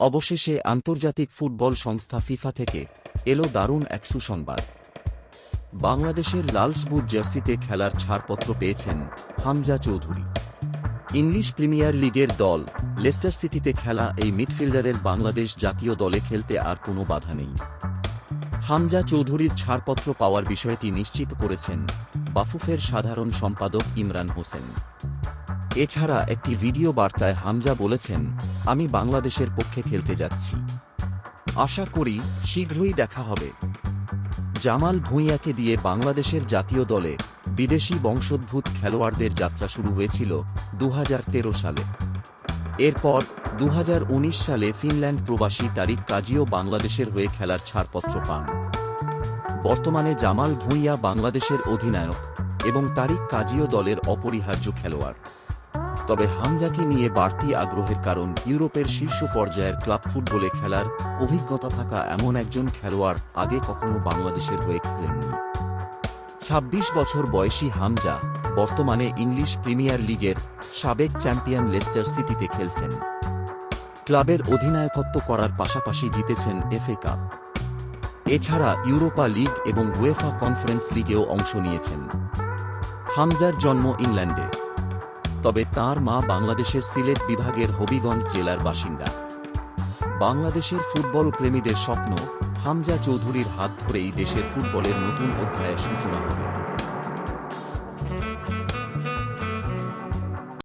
অবশেষে আন্তর্জাতিক ফুটবল সংস্থা ফিফা থেকে এলো দারুণ এক সুসংবাদ। বাংলাদেশের লালসবুট জার্সিতে খেলার ছাড়পত্র পেয়েছেন হামজা চৌধুরী। ইংলিশ প্রিমিয়ার লিগের দল লেস্টার সিটিতে খেলা এই মিডফিল্ডারের বাংলাদেশ জাতীয় দলে খেলতে আর কোনো বাধা নেই। হামজা চৌধুরীর ছাড়পত্র পাওয়ার বিষয়টি নিশ্চিত করেছেন বাফুফের সাধারণ সম্পাদক ইমরান হোসেন। এছাড়া একটি ভিডিও বার্তায় হামজা বলেছেন, আমি বাংলাদেশের পক্ষে খেলতে যাচ্ছি। আশা করি শীঘ্রই দেখা হবে। জামাল ভুঁইয়াকে দিয়ে বাংলাদেশের জাতীয় দলে বিদেশি বংশোদ্ভূত খেলোয়াড়দের যাত্রা শুরু হয়েছিল দু হাজার তেরো সালে। এরপর দু হাজার উনিশ সালে ফিনল্যান্ড প্রবাসী তারিক কাজীও বাংলাদেশের হয়ে খেলার ছাড়পত্র পান। বর্তমানে জামাল ভুঁইয়া বাংলাদেশের অধিনায়ক এবং তারিক কাজীও দলের অপরিহার্য খেলোয়াড়। তবে হামজাকে নিয়ে বাড়তি আগ্রহের কারণ ইউরোপের শীর্ষ পর্যায়ের ক্লাব ফুটবলে খেলার অভিজ্ঞতা থাকা এমন একজন খেলোয়াড় আগে কখনো বাংলাদেশের হয়ে খেলেননি। ছাব্বিশ বছর বয়সী হামজা বর্তমানে ইংলিশ প্রিমিয়ার লিগের সাবেক চ্যাম্পিয়ন লেস্টার সিটিতে খেলছেন। ক্লাবের অধিনায়কত্ব করার পাশাপাশি জিতেছেন এফএ কাপ। এছাড়া ইউরোপা লিগ এবং ওয়েফা কনফারেন্স লিগেও অংশ নিয়েছেন। হামজার জন্ম ইংল্যান্ডে। তবে তার মা বাংলাদেশের সিলেট বিভাগের হবিগঞ্জ জেলার বাসিন্দা। বাংলাদেশের ফুটবল প্রেমীদের স্বপ্ন, হামজা চৌধুরীর হাত ধরেই দেশের ফুটবলের নতুন অধ্যায়ের সূচনা হবে।